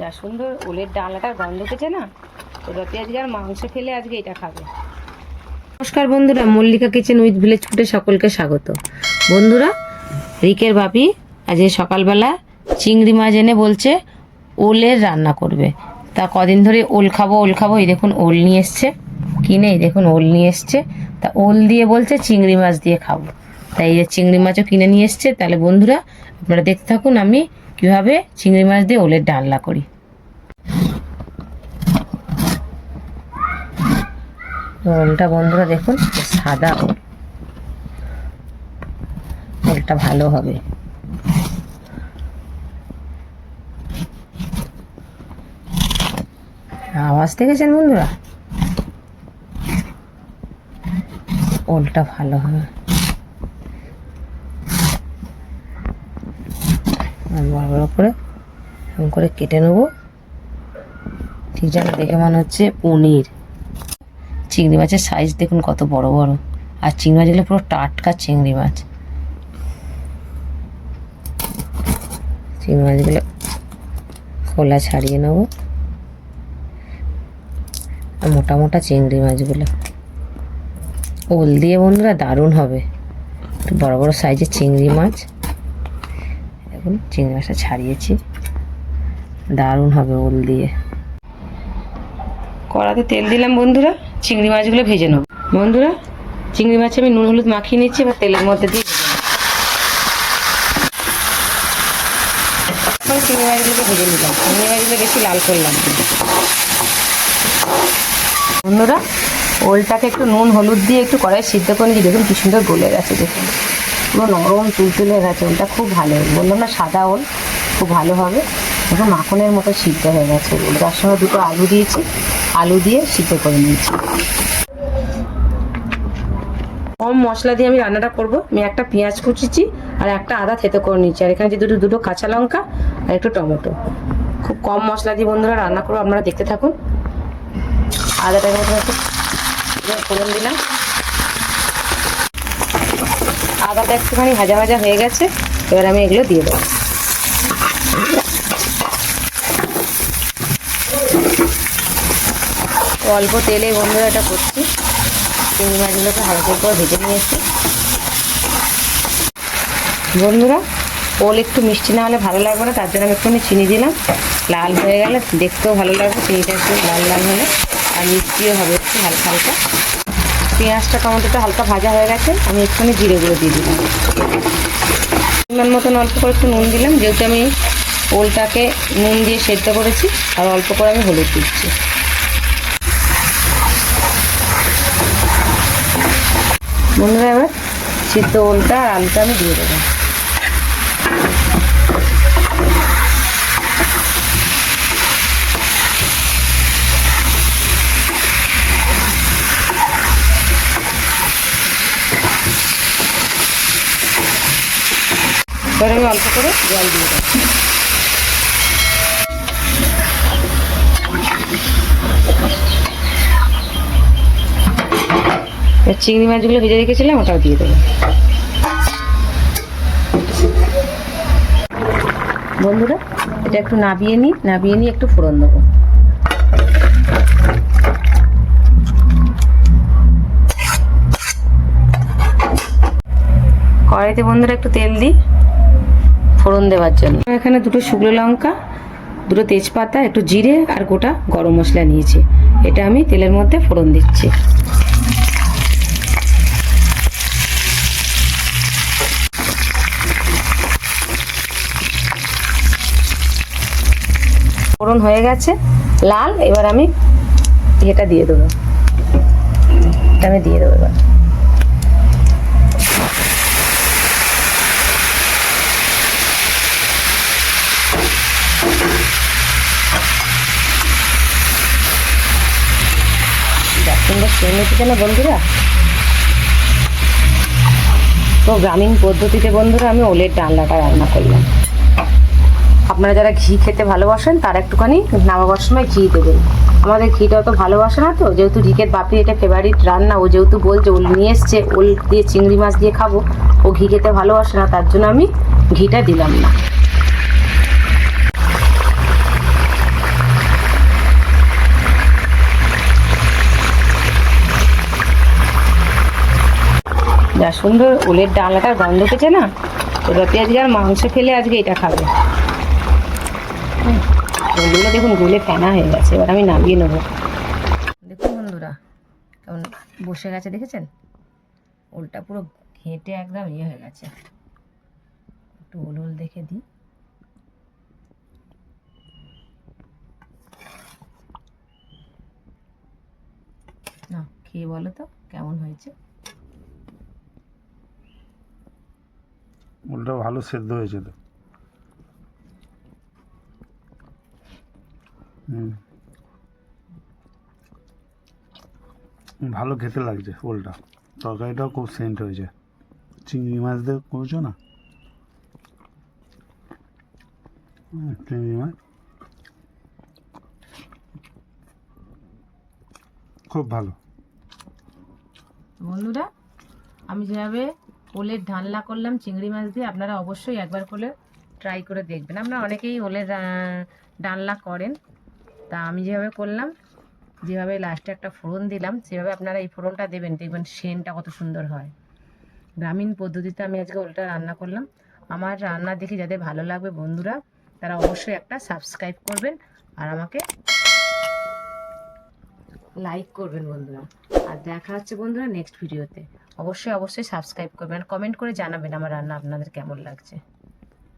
যা সুন্দর ওলের ডালাটার গন্ধ উঠেছে না? রতি আজকে আর মাংস ফেলে আজকে এটা খাবে। নমস্কার বন্ধুরা, মল্লিকা কিচেন উইথ ভিলেজ ফুডে সকলকে স্বাগত। বন্ধুরা, রিকের বাপি আজকে সকালবেলা চিংড়ি মাছ এনে বলছে ওলের রান্না করবে। তা কদিন ধরে ওল খাব ওল খাব, এই দেখুন ওল নিয়ে এসছে। কিনে এই দেখুন ওল নিয়ে এসছে। তা ওল দিয়ে বলছে চিংড়ি মাছ দিয়ে খাব। তাই এই চিংড়ি মাছও কিনে নিয়ে এসছে। তাহলে বন্ধুরা, আপনারা দেখতে থাকুন, আমি কীভাবে? চিংড়ি মাছ দিয়ে ওলের ডালনা করি। ওলটা বন্ধুরা দেখুন, সাদা। ওল ওলটা ভালো হবে। আওয়াজ দেখেছেন বন্ধুরা? ওলটা ভালো হবে। বড় বড় করে এরকম করে কেটে নেব। ঠিক যেন দেখে মনে হচ্ছে পনির। চিংড়ি মাছের সাইজ দেখুন কত বড় বড়। আর চিংড়ি মাছগুলো পুরো টাটকা চিংড়ি মাছ। চিংড়ি মাছগুলো খোলা ছাড়িয়ে নেব। আর মোটা মোটা চিংড়ি মাছগুলো। ওল দিয়ে বন্ধুরা দারুণ হবে। বড় বড় সাইজের চিংড়ি মাছ। দেখুন, চিংড়ি মাছটা ছাড়িয়েছি। দারুণ হবে ওল দিয়ে। কড়াতে তেল দিলাম বন্ধুরা, চিংড়ি মাছগুলো ভেজে নেব। বন্ধুরা, চিংড়ি মাছে আমি নুন, হলুদ মাখিয়ে নিচ্ছি, এবার তেলের মধ্যে দিয়ে চিংড়ি মাছগুলোকে ভেজে নিলাম। চিংড়ি মাছগুলো বেশি লাল করলাম বন্ধুরা, ওলটাকে একটু নুন, হলুদ দিয়ে একটু কড়াই সিদ্ধ করে নিয়েছি দেখুন কি সুন্দর গলে গেছে, দেখুন। পুরো নরম তুলতুলে গেছে ওলটা খুব ভালো। বললাম, না, সাদা ওল, খুব ভালো হবে। দেখুন মাখনের মতো সিদ্ধ হয়ে গেছে ওল। তার সঙ্গে দুটো আলু দিয়েছি। আলু দিয়ে সিদ্ধ করে নিয়েছি। কম মশলা দিয়ে আমি রান্নাটা করব। আমি একটা পেঁয়াজ কুচিছি আর একটা আদা থেতো করে নিচ্ছি আর এখানে যে দুটো দুটো কাঁচা লঙ্কা আর একটু টমেটো। খুব কম মশলা দিয়ে বন্ধুরা রান্না করব আপনারা দেখতে থাকুন। মধ্যে ফোড়ন দিলাম আদাটা একটুখানি ভাজা ভাজা হয়ে গেছে, এবার আমি এগুলো দিয়ে দেবো। অল্প তেলে বন্ধুরা এটা করছি। চিংড়ি মাছগুলোকে হালকা করে ভেজে নিয়েছি বন্ধুরা, ওল একটু মিষ্টি না হলে ভালো লাগবে না, তার জন্য আমি একটুখানি চিনি দিলাম। লাল হয়ে গেলে দেখতেও ভালো লাগবে, চিনিটা একটু লাল লাল হলে। আর মিষ্টিও হবে একটু হালকা হালকা। পেঁয়াজটা, টমেটোটা হালকা ভাজা হয়ে গেছে, আমি একটুখানি জিরে গুঁড়ো দিয়ে দিলাম। মতন অল্প করে একটু নুন দিলাম, যেহেতু আমি ওলটাকে নুন দিয়ে সেদ্ধ করেছি, আর অল্প করে আমি হলুদ দিচ্ছি। বন্ধুরা, এবার সিদ্ধ ওলটা আর আলুটা আমি দিয়ে দেবো। এবার আমি অল্প করে জল দিয়ে দেবো। চিংড়ি মাছগুলো ভেজে রেখেছিলাম, ওটাও দিয়ে দেবো। বন্ধুরা, এটা একটু নাবিয়ে নিই, নাবিয়ে নিয়ে একটু ফোড়ন দেবো। কড়াইতে বন্ধুরা একটু তেল দিই। ফোড়ন দেওয়ার জন্য। এখানে দুটো শুকনো লঙ্কা, দুটো তেজপাতা, একটু জিরে আর গোটা গরম মশলা নিয়েছি। এটা আমি তেলের মধ্যে ফোড়ন দিচ্ছি। ফোড়ন হয়ে গেছে, লাল, এবার আমি এটা দিয়ে দেবো। এটা আমি দিয়ে দেবো এবার। যা সুন্দর সেম এসেছে না বন্ধুরা? তো গ্রামীণ পদ্ধতিতে বন্ধুরা আমি ওলের ডালনাটা রান্না করলাম। আপনারা যারা ঘি খেতে ভালোবাসেন, তারা একটুখানি নামাবার সময় ঘি দেবেন। আমাদের ঘিটা অত ভালোবাসে না তো, যেহেতু রিকের বাপি এটা ফেভারিট রান্না, ও যেহেতু বলছে ওল নিয়ে এসছে, ওল দিয়ে চিংড়ি মাছ দিয়ে খাব, ও ঘি খেতে ভালোবাসে না, তার জন্য আমি ঘিটা দিলাম না। যা সুন্দর ওলের ডালাটার গন্ধ পেয়েছে না? রতি আজকে আর মাংস ফেলে আজকে এটা খাবে। দেখুন গুলে ফেনা হয়ে গেছে, এবার আমি নামিয়ে নেব। দেখুন বন্ধুরা, কেমন বসে গেছে, দেখেছেন? ওলটা পুরো ঘেঁটে একদম ইয়ে হয়ে গেছে। একটু ওল ওল দেখে দিই। না, খেয়ে বলো তো, কেমন হয়েছে? ওলটা ভালো সেদ্ধ হয়েছে তো। ভালো খেতে লাগছে ওলটা। তরকারিটাও খুব সেন্ট হয়েছে। চিংড়ি মাছ দিয়ে করেছ না? চিংড়ি মাছ। খুব ভালো। বন্ধুরা, আমি যেভাবে ওলের ঢালনা করলাম, চিংড়ি মাছ দিয়ে আপনারা অবশ্যই একবার করে ট্রাই করে দেখবেন। আপনারা অনেকেই ওলের ডালনা করেন। তা আমি যেভাবে করলাম, যেভাবে লাস্টে একটা ফোড়ন দিলাম, সেভাবে আপনারা এই ফোড়নটা দেবেন, দেখবেন সেনটা কত সুন্দর হয়। গ্রামীণ পদ্ধতিতে আমি আজকে ওলটা রান্না করলাম। আমার রান্না দেখে যাদের ভালো লাগবে বন্ধুরা, তারা অবশ্যই একটা সাবস্ক্রাইব করবেন আর আমাকে লাইক করবেন বন্ধুরা। আর দেখা হচ্ছে বন্ধুরা নেক্সট ভিডিওতে অবশ্যই অবশ্যই সাবস্ক্রাইব করবেন। কমেন্ট করে জানাবেন আমার রান্না আপনাদের কেমন লাগছে।